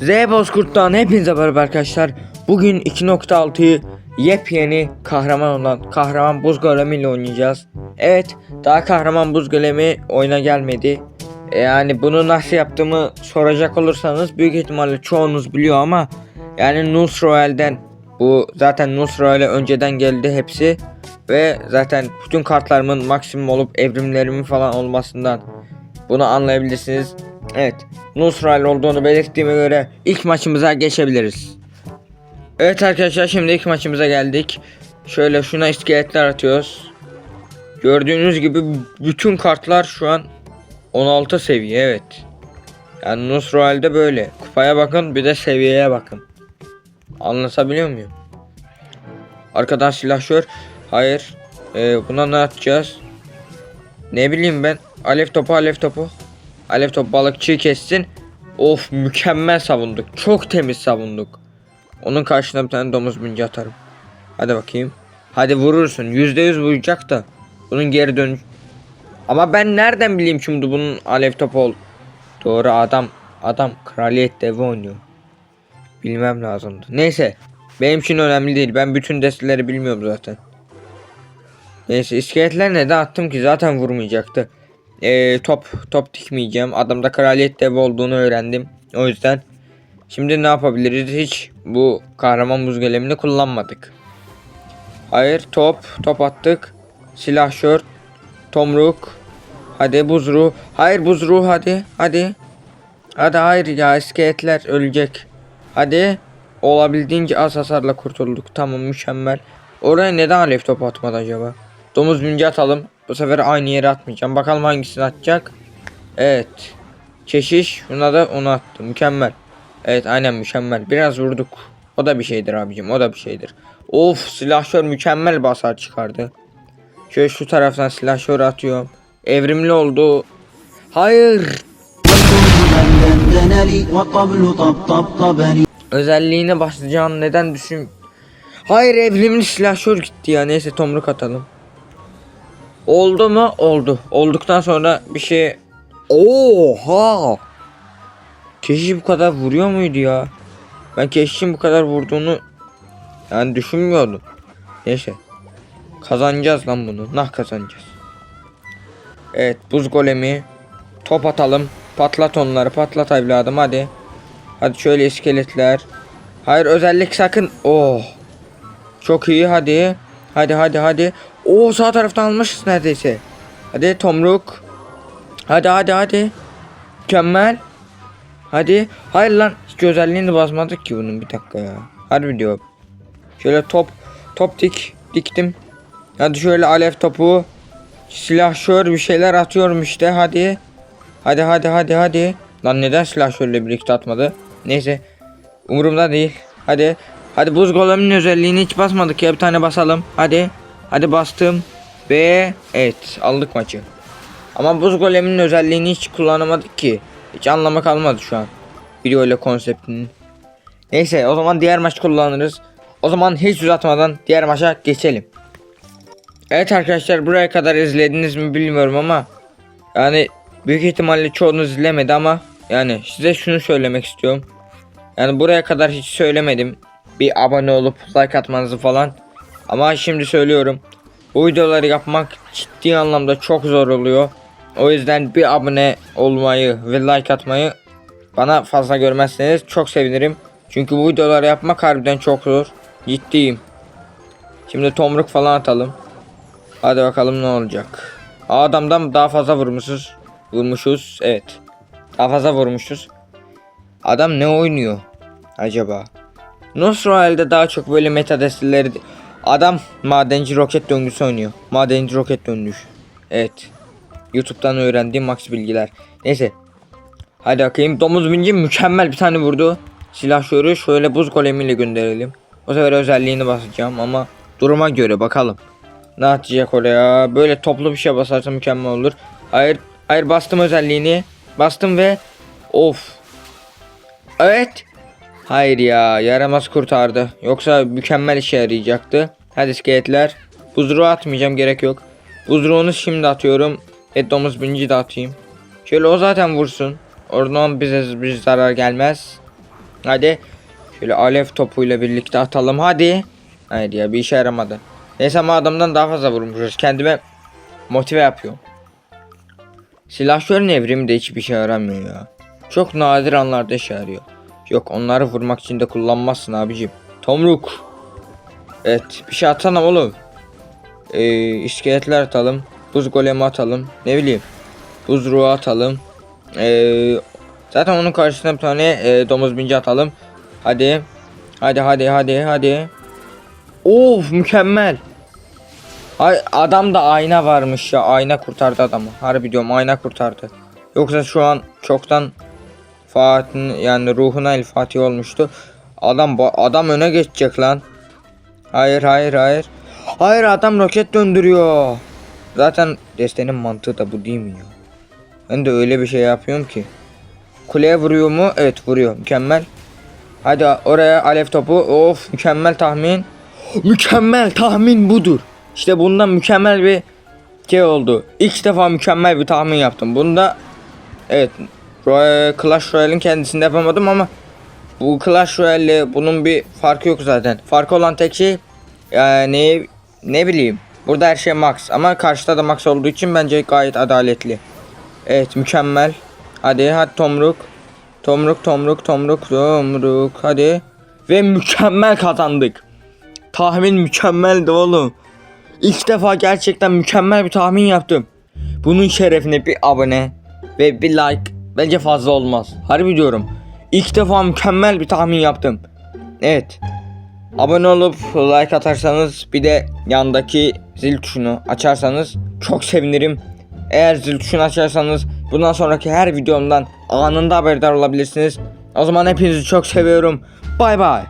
Z Bozkurt'tan hepinize merhaba arkadaşlar. Bugün 2.6'yı yepyeni kahraman olan kahraman buz golemi ile oynayacağız. Evet daha kahraman buz golemi oyuna gelmedi. E, Yani bunu nasıl yaptığımı soracak olursanız büyük ihtimalle çoğunuz biliyor ama yani Nus Royale'den bu zaten Nus Royale önceden geldi hepsi ve zaten bütün kartlarımın maksimum olup evrimlerimin falan olmasından bunu anlayabilirsiniz. Evet, Nusral olduğunu belirttiğime göre ilk maçımıza geçebiliriz. Evet arkadaşlar şimdi ilk maçımıza geldik. Şöyle şuna iskeletler atıyoruz. Gördüğünüz gibi bütün kartlar şu an 16 seviye evet. Yani Nusral'de böyle. Kupaya bakın bir de seviyeye bakın. Anlatabiliyor muyum? Arkadan silahşör. Hayır. Ee, buna ne atacağız? Ne bileyim ben. Alev topu alev topu. Alev top balıkçıyı kessin. Of mükemmel savunduk. Çok temiz savunduk. Onun karşısına bir tane domuz binci atarım. Hadi bakayım. Hadi vurursun. Yüzde yüz vuracak da. Bunun geri dön. Ama ben nereden bileyim şimdi bunun alev topu ol. Doğru adam. Adam kraliyet devi oynuyor. Bilmem lazımdı. Neyse. Benim için önemli değil. Ben bütün desteleri bilmiyorum zaten. Neyse iskeletler ne de attım ki zaten vurmayacaktı. Ee, top top dikmeyeceğim. Adamda kraliyet devi olduğunu öğrendim. O yüzden şimdi ne yapabiliriz? Hiç bu kahraman buz golemini kullanmadık. Hayır top top attık. Silahşör tomruk. Hadi buzru. Hayır buzru hadi hadi. Hadi hayır ya iskeletler ölecek. Hadi. Olabildiğince az hasarla kurtulduk. Tamam mükemmel. Oraya neden alev topu atmadı acaba? Domuz binci atalım. Bu sefer aynı yere atmayacağım. Bakalım hangisini atacak. Evet. Çeşiş. Buna da onu attım. Mükemmel. Evet aynen mükemmel. Biraz vurduk. O da bir şeydir abicim. O da bir şeydir. Of silahşör mükemmel basar çıkardı. Şöyle şu taraftan silahşör atıyor. Evrimli oldu. Hayır. Özelliğine başlayacağım neden düşün? Hayır evrimli silahşör gitti ya. Neyse tomruk atalım. Oldu mu? Oldu. Olduktan sonra bir şey... Oha! Keşiş bu kadar vuruyor muydu ya? Ben keşişin bu kadar vurduğunu yani düşünmüyordum. Neyse. Kazanacağız lan bunu. Nah kazanacağız. Evet buz golemi. Top atalım. Patlat onları. Patlat evladım hadi. Hadi şöyle iskeletler. Hayır özellik sakın. Oh. Çok iyi hadi. Hadi hadi hadi. Oo sağ taraftan almışız neredeyse. Hadi tomruk. Hadi hadi hadi. Mükemmel. Hadi. Hayır lan hiç özelliğini basmadık ki bunun bir dakika ya. Harbi diyor. Şöyle top top dik diktim. Hadi şöyle alev topu. Silahşör bir şeyler atıyorum işte hadi. Hadi hadi hadi hadi. Lan neden silahşörle birlikte atmadı? Neyse. Umurumda değil. Hadi. Hadi buz goleminin özelliğini hiç basmadık ya bir tane basalım. Hadi. Hadi bastım. Ve evet aldık maçı. Ama buz goleminin özelliğini hiç kullanamadık ki. Hiç anlamı kalmadı şu an. Video ile konseptinin. Neyse o zaman diğer maç kullanırız. O zaman hiç uzatmadan diğer maça geçelim. Evet arkadaşlar buraya kadar izlediniz mi bilmiyorum ama yani büyük ihtimalle çoğunuz izlemedi ama yani size şunu söylemek istiyorum. Yani buraya kadar hiç söylemedim. Bir abone olup like atmanızı falan. Ama şimdi söylüyorum. Bu videoları yapmak ciddi anlamda çok zor oluyor. O yüzden bir abone olmayı ve like atmayı bana fazla görmezseniz çok sevinirim. Çünkü bu videoları yapmak harbiden çok zor. Ciddiyim. Şimdi tomruk falan atalım. Hadi bakalım ne olacak. Adamdan daha fazla vurmuşuz. Vurmuşuz. Evet. Daha fazla vurmuşuz. Adam ne oynuyor acaba? Nosrael'de daha çok böyle meta desteleri Adam madenci roket döngüsü oynuyor. Madenci roket döngüsü. Evet. YouTube'dan öğrendiğim max bilgiler. Neyse. Hadi bakayım. Domuz binci mükemmel bir tane vurdu. Silahşörü şöyle buz golemiyle gönderelim. O sefer özelliğini basacağım ama duruma göre bakalım. Ne atacak oraya? Böyle toplu bir şey basarsa mükemmel olur. Hayır, hayır bastım özelliğini. Bastım ve of. Evet. Hayır ya, yaramaz kurtardı. Yoksa mükemmel işe yarayacaktı. Hadi iskeletler. Buzruğu atmayacağım gerek yok. Buzruğunu şimdi atıyorum. Et domuz binci de atayım. Şöyle o zaten vursun. Oradan bize bir zarar gelmez. Hadi. Şöyle alev topuyla birlikte atalım hadi. Haydi ya bir işe yaramadı. Neyse ama adamdan daha fazla vurmuşuz. Kendime motive yapıyorum. Silahşörün evrimi de hiçbir şey yaramıyor ya. Çok nadir anlarda işe yarıyor. Yok onları vurmak için de kullanmazsın abicim. Tomruk. Evet bir şey atsana oğlum. Ee, iskeletler atalım. Buz golemi atalım. Ne bileyim. Buz ruhu atalım. Ee, zaten onun karşısına bir tane e, domuz binci atalım. Hadi. Hadi hadi hadi hadi. Of mükemmel. Ay adam da ayna varmış ya. Ayna kurtardı adamı. Harbi diyorum ayna kurtardı. Yoksa şu an çoktan Fatih'in yani ruhuna el Fatih olmuştu. Adam adam öne geçecek lan. Hayır hayır hayır. Hayır adam roket döndürüyor. Zaten destenin mantığı da bu değil mi ya? Ben de öyle bir şey yapıyorum ki. Kuleye vuruyor mu? Evet vuruyor. Mükemmel. Hadi oraya alev topu. Of mükemmel tahmin. Mükemmel tahmin budur. İşte bundan mükemmel bir şey oldu. İlk defa mükemmel bir tahmin yaptım. Bunda evet Royal, Clash Royale'in kendisinde yapamadım ama bu Clash Royale'le bunun bir farkı yok zaten. Farkı olan tek şey yani ne bileyim. Burada her şey max ama karşıda da max olduğu için bence gayet adaletli. Evet mükemmel. Hadi hadi Tomruk. Tomruk Tomruk Tomruk Tomruk hadi. Ve mükemmel kazandık. Tahmin mükemmeldi oğlum. İlk defa gerçekten mükemmel bir tahmin yaptım. Bunun şerefine bir abone ve bir like bence fazla olmaz. Harbi diyorum. İlk defa mükemmel bir tahmin yaptım. Evet. Abone olup like atarsanız bir de yandaki zil tuşunu açarsanız çok sevinirim. Eğer zil tuşunu açarsanız bundan sonraki her videomdan anında haberdar olabilirsiniz. O zaman hepinizi çok seviyorum. Bay bay.